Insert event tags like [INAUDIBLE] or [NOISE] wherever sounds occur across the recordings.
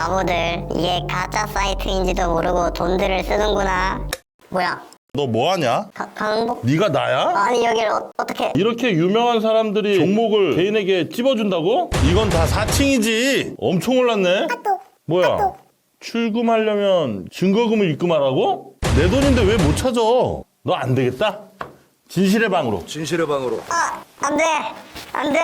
바보들 이게 가짜 사이트인지도 모르고 돈들을 쓰는구나 뭐야 너 뭐하냐? 가, 강복? 네가 나야? 아니 여기를 어, 어떻게 이렇게 유명한 사람들이 종목을 개인에게 찝어준다고? 이건 다 사칭이지. 엄청 올랐네. 뭐야? 출금하려면 증거금을 입금하라고? 내 돈인데 왜 못 찾아? 너 안 되겠다. 진실의 방으로. 진실의 방으로 아 안돼 안돼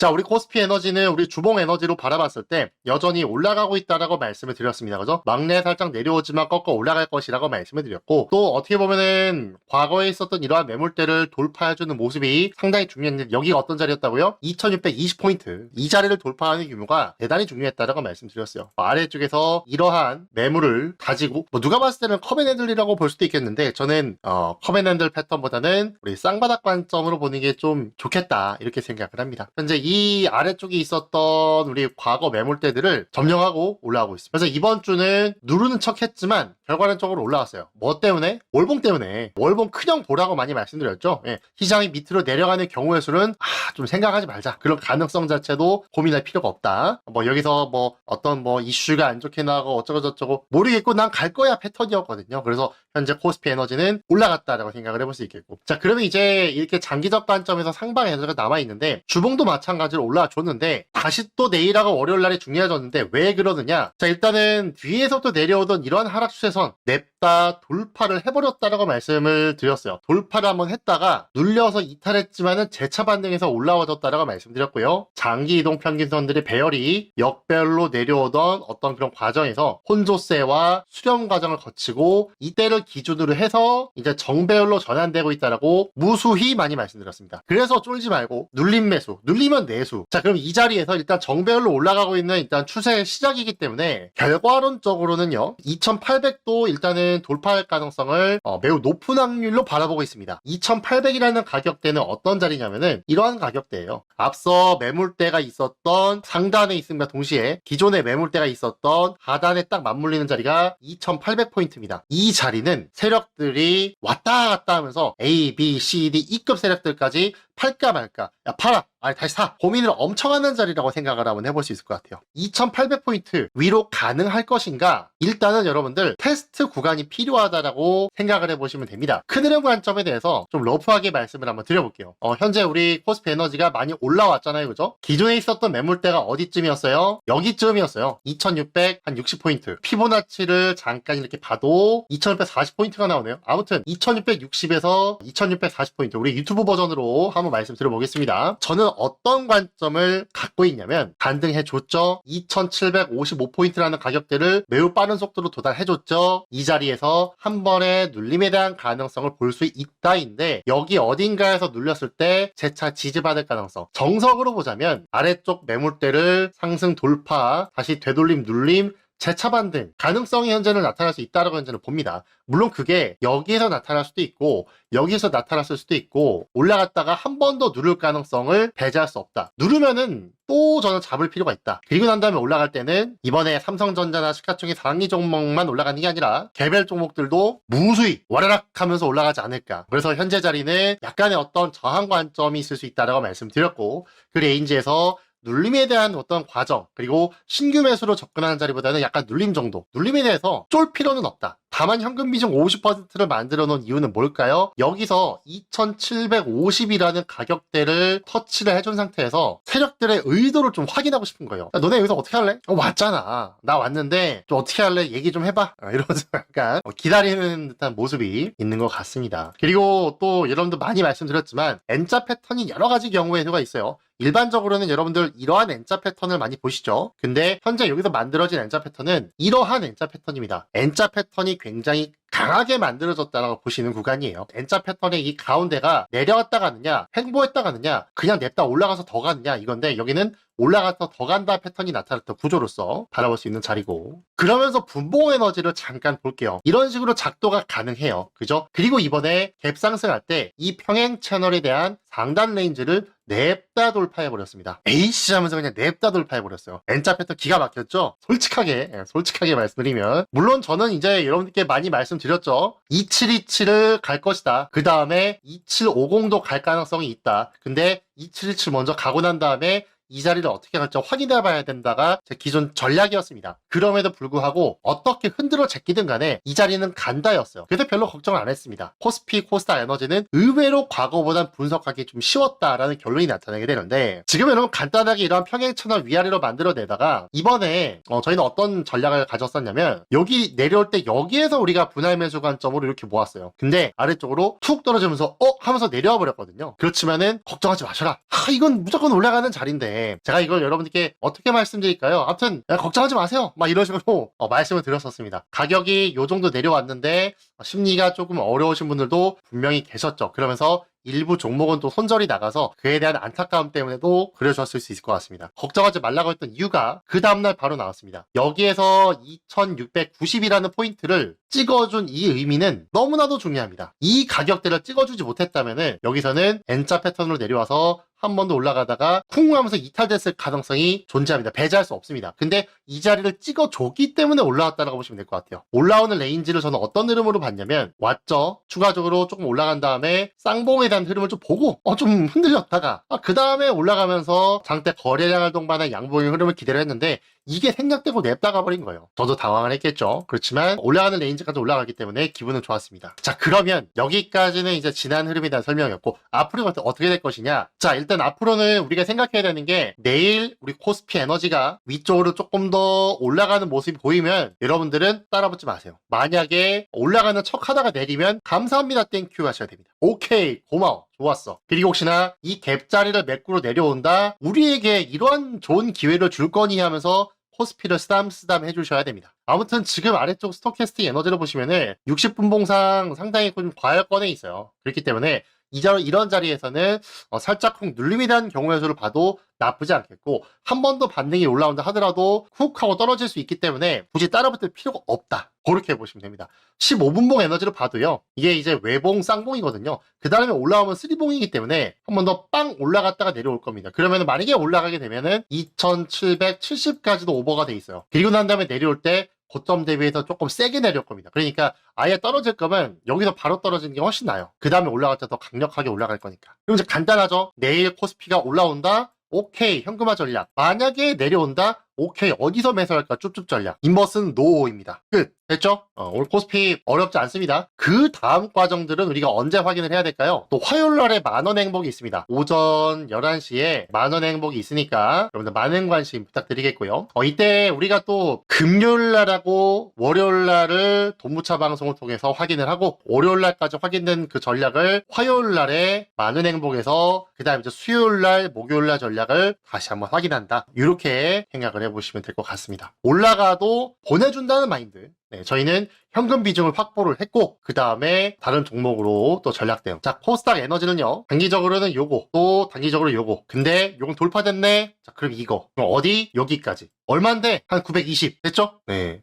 자, 우리 코스피 에너지는 우리 주봉 에너지로 바라봤을 때 여전히 올라가고 있다라고 말씀을 드렸습니다. 그죠? 막내 살짝 내려오지만 꺾어 올라갈 것이라고 말씀을 드렸고 또 어떻게 보면은 과거에 있었던 이러한 매물대를 돌파해주는 모습이 상당히 중요했는데 여기가 어떤 자리였다고요? 2620포인트. 이 자리를 돌파하는 규모가 대단히 중요했다라고 말씀드렸어요. 아래쪽에서 이러한 매물을 가지고 뭐 누가 봤을 때는 커맨핸들이라고 볼 수도 있겠는데 저는 어, 커맨핸들 패턴보다는 우리 쌍바닥 관점으로 보는 게 좀 좋겠다 이렇게 생각을 합니다. 현재 이 아래쪽에 있었던 우리 과거 매물대들을 점령하고 올라가고 있습니다. 그래서 이번 주는 누르는 척 했지만 결과론적으로 올라왔어요. 뭐 때문에? 월봉 때문에. 월봉 큰형 보라고 많이 말씀드렸죠. 예, 시장이 밑으로 내려가는 경우의 수는 아, 좀 생각하지 말자. 그런 가능성 자체도 고민할 필요가 없다. 뭐 여기서 뭐 어떤 뭐 이슈가 안 좋게 나고 어쩌고 저쩌고 모르겠고 난 갈 거야 패턴이었거든요. 그래서 현재 코스피 에너지는 올라갔다라고 생각을 해볼 수 있겠고. 자, 그러면 이제 이렇게 장기적 관점에서 상방 에너지가 남아 있는데, 주봉도 마찬가지로 올라와줬는데, 다시 또 내일하고 월요일 날이 중요해졌는데, 왜 그러느냐? 자, 일단은 뒤에서부터 내려오던 이러한 하락 추세 선, 냅다 돌파를 해버렸다라고 말씀을 드렸어요. 돌파를 한번 했다가, 눌려서 이탈했지만은 재차 반등해서 올라와줬다라고 말씀드렸고요. 장기 이동 평균선들의 배열이 역별로 내려오던 어떤 그런 과정에서 혼조세와 수렴 과정을 거치고 이때를 기준으로 해서 이제 정배열로 전환되고 있다라고 무수히 많이 말씀드렸습니다. 그래서 쫄지 말고 눌림 매수, 눌리면 내수. 자, 그럼 이 자리에서 일단 정배열로 올라가고 있는 일단 추세의 시작이기 때문에 결과론적으로는요. 2800도 일단은 돌파할 가능성을 어, 매우 높은 확률로 바라보고 있습니다. 2800이라는 가격대는 어떤 자리냐면은 이러한 가격대예요. 앞서 매물대가 있었던 상단에 있음과 동시에 기존에 매물대가 있었던 하단에 딱 맞물리는 자리가 2800포인트입니다. 이 자리는 세력들이 왔다 갔다 하면서 A, B, C, D, E급 세력들까지 팔까 말까. 야, 팔아. 아니, 다시 사. 고민을 엄청 하는 자리라고 생각을 한번 해볼 수 있을 것 같아요. 2800포인트 위로 가능할 것인가? 일단은 여러분들 테스트 구간이 필요하다라고 생각을 해보시면 됩니다. 큰 흐름 관점에 대해서 좀 러프하게 말씀을 한번 드려볼게요. 어, 현재 우리 코스피 에너지가 많이 올라왔잖아요. 그죠? 기존에 있었던 매물대가 어디쯤이었어요? 여기쯤이었어요. 2600, 한 60포인트. 피보나치를 잠깐 이렇게 봐도 2640포인트가 나오네요. 아무튼 2660에서 2640포인트. 우리 유튜브 버전으로 한번 말씀 드려보겠습니다. 저는 어떤 관점을 갖고 있냐면 반등해줬죠. 2755포인트라는 가격대를 매우 빠른 속도로 도달해줬죠. 이 자리에서 한 번의 눌림에 대한 가능성을 볼 수 있다인데 여기 어딘가에서 눌렸을 때 재차 지지받을 가능성. 정석으로 보자면 아래쪽 매물대를 상승 돌파, 다시 되돌림 눌림, 재차 반 등 가능성이 현재는 나타날 수 있다라고 현재는 봅니다. 물론 그게 여기에서 나타날 수도 있고 여기에서 나타났을 수도 있고 올라갔다가 한 번 더 누를 가능성을 배제할 수 없다. 누르면은 또 저는 잡을 필요가 있다. 그리고 난 다음에 올라갈 때는 이번에 삼성전자나 시가총액 상위 종목만 올라가는 게 아니라 개별 종목들도 무수히 와라락 하면서 올라가지 않을까. 그래서 현재 자리는 약간의 어떤 저항 관점이 있을 수 있다라고 말씀드렸고 그 레인지에서 눌림에 대한 어떤 과정 그리고 신규 매수로 접근하는 자리보다는 약간 눌림 정도. 눌림에 대해서 쫄 필요는 없다 다만 현금 비중 50%를 만들어 놓은 이유는 뭘까요? 여기서 2750이라는 가격대를 터치를 해준 상태에서 세력들의 의도를 좀 확인하고 싶은 거예요 야, 너네 여기서 어떻게 할래? 어, 왔잖아 나 왔는데 좀 어떻게 할래? 얘기 좀 해봐 어, 이러면서 [LAUGHS] 약간 어, 기다리는 듯한 모습이 있는 것 같습니다 그리고 또 여러분들 많이 말씀드렸지만 N자 패턴이 여러 가지 경우의 수가 있어요 일반적으로는 여러분들 이러한 N자 패턴을 많이 보시죠. 근데 현재 여기서 만들어진 N자 패턴은 이러한 N자 패턴입니다. N자 패턴이 굉장히 竞争 강하게 만들어졌다라고 보시는 구간이에요. N자 패턴의 이 가운데가 내려왔다 가느냐, 횡보했다 가느냐, 그냥 냅다 올라가서 더 가느냐 이건데 여기는 올라가서 더 간다 패턴이 나타났던 구조로서 바라볼 수 있는 자리고 그러면서 분봉 에너지를 잠깐 볼게요. 이런 식으로 작도가 가능해요. 그죠? 그리고 이번에 갭 상승할 때 이 평행 채널에 대한 상단 레인지를 냅다 돌파해버렸습니다. 에이씨 하면서 그냥 냅다 돌파해버렸어요. N자 패턴 기가 막혔죠? 솔직하게, 예, 솔직하게 말씀드리면. 물론 저는 이제 여러분들께 많이 말씀 드렸죠. 2727을 갈 것이다. 그 다음에 2750도 갈 가능성이 있다. 근데 2727 먼저 가고 난 다음에 이 자리를 어떻게 갈지 확인해 봐야 된다가 제 기존 전략이었습니다. 그럼에도 불구하고 어떻게 흔들어 제끼든 간에 이 자리는 간다였어요. 그래서 별로 걱정을 안 했습니다. 코스피, 코스닥 에너지는 의외로 과거보단 분석하기 좀 쉬웠다라는 결론이 나타나게 되는데 지금 여러분 간단하게 이런 평행 채널 위아래로 만들어내다가 이번에 어, 저희는 어떤 전략을 가졌었냐면 여기 내려올 때 여기에서 우리가 분할 매수 관점으로 이렇게 모았어요. 근데 아래쪽으로 툭 떨어지면서 어 하면서 내려와 버렸거든요. 그렇지만은 걱정하지 마셔라. 아 이건 무조건 올라가는 자리인데 제가 이걸 여러분들께 어떻게 말씀드릴까요? 아무튼 야, 걱정하지 마세요. 막 이런 식으로 [LAUGHS] 어, 말씀을 드렸었습니다. 가격이 요 정도 내려왔는데 어, 심리가 조금 어려우신 분들도 분명히 계셨죠. 그러면서 일부 종목은 또 손절이 나가서 그에 대한 안타까움 때문에도 그려졌을 수 있을 것 같습니다. 걱정하지 말라고 했던 이유가 그 다음날 바로 나왔습니다. 여기에서 2690이라는 포인트를 찍어준 이 의미는 너무나도 중요합니다. 이 가격대를 찍어주지 못했다면 여기서는 N자 패턴으로 내려와서 한 번 더 올라가다가 쿵 하면서 이탈됐을 가능성이 존재합니다. 배제할 수 없습니다. 근데 이 자리를 찍어줬기 때문에 올라왔다라고 보시면 될 것 같아요. 올라오는 레인지를 저는 어떤 흐름으로 봤냐면 왔죠. 추가적으로 조금 올라간 다음에 쌍봉에 대한 흐름을 좀 보고 어 좀 흔들렸다가 아, 그 다음에 올라가면서 장대 거래량을 동반한 양봉의 흐름을 기대를 했는데 이게 생략되고 냅다가 버린 거예요. 저도 당황을 했겠죠. 그렇지만 올라가는 레인지까지 올라가기 때문에 기분은 좋았습니다. 자 그러면 여기까지는 이제 지난 흐름에 대한 설명이었고 앞으로 어떻게 될 것이냐 자 일단 앞으로는 우리가 생각해야 되는 게 내일 우리 코스피 에너지가 위쪽으로 조금 더 올라가는 모습이 보이면 여러분들은 따라붙지 마세요. 만약에 올라가는 척 하다가 내리면 감사합니다 땡큐 하셔야 됩니다. 오케이 고 마워 좋았어. 그리고 혹시나 이 갭자리를 매꾸로 내려온다 우리에게 이러한 좋은 기회를 줄 거니 하면서 코스피를 쓰담쓰담 해주셔야 됩니다. 아무튼 지금 아래쪽 스토캐스틱 에너지를 보시면은 60분 봉상 상당히 좀 과열권에 있어요. 그렇기 때문에 이 자, 이런 자리에서는 어, 살짝 쿵 눌림이 된 경우의 수를 봐도 나쁘지 않겠고 한 번 더 반등이 올라온다 하더라도 훅 하고 떨어질 수 있기 때문에 굳이 따라붙을 필요가 없다. 그렇게 보시면 됩니다. 15분봉 에너지를 봐도요. 이게 이제 외봉 쌍봉이거든요. 그 다음에 올라오면 쓰리봉이기 때문에 한 번 더 빵 올라갔다가 내려올 겁니다. 그러면 만약에 올라가게 되면은 2770까지도 오버가 돼 있어요. 그리고 난 다음에 내려올 때 고점 대비해서 조금 세게 내릴 겁니다. 그러니까 아예 떨어질 거면 여기서 바로 떨어지는 게 훨씬 나아요. 그 다음에 올라갈 때 더 강력하게 올라갈 거니까. 그럼 이제 간단하죠. 내일 코스피가 올라온다. 오케이 현금화 전략. 만약에 내려온다. 오케이 어디서 매수할까 쭈쭈 전략. 인버스는 노입니다. 끝. 됐죠? 어, 오늘 코스피 어렵지 않습니다. 그 다음 과정들은 우리가 언제 확인을 해야 될까요? 또 화요일 날에 만원 행복이 있습니다. 오전 11시에 만원 행복이 있으니까 여러분들 많은 관심 부탁드리겠고요. 어, 이때 우리가 또 금요일 날하고 월요일 날을 돈부차 방송을 통해서 확인을 하고 월요일 날까지 확인된 그 전략을 화요일 날에 많은 행복에서 그 다음에 이제 수요일 날, 목요일 날 전략을 다시 한번 확인한다. 이렇게 생각을 해 보시면 될 것 같습니다. 올라가도 보내준다는 마인드. 네, 저희는 현금 비중을 확보를 했고 그 다음에 다른 종목으로 또 전략 대응. 자, 코스닥 에너지는요. 단기적으로는 요거, 또 단기적으로 요거. 근데 요건 돌파됐네. 자, 그럼 이거. 그럼 어디? 여기까지. 얼만데? 한 920. 됐죠? 네.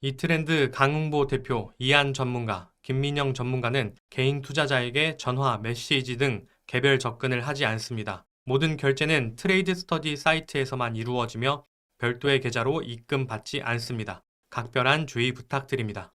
이 트렌드 강흥보 대표 이한 전문가, 김민영 전문가는 개인 투자자에게 전화, 메시지 등 개별 접근을 하지 않습니다. 모든 결제는 트레이드 스터디 사이트에서만 이루어지며 별도의 계좌로 입금 받지 않습니다. 각별한 주의 부탁드립니다.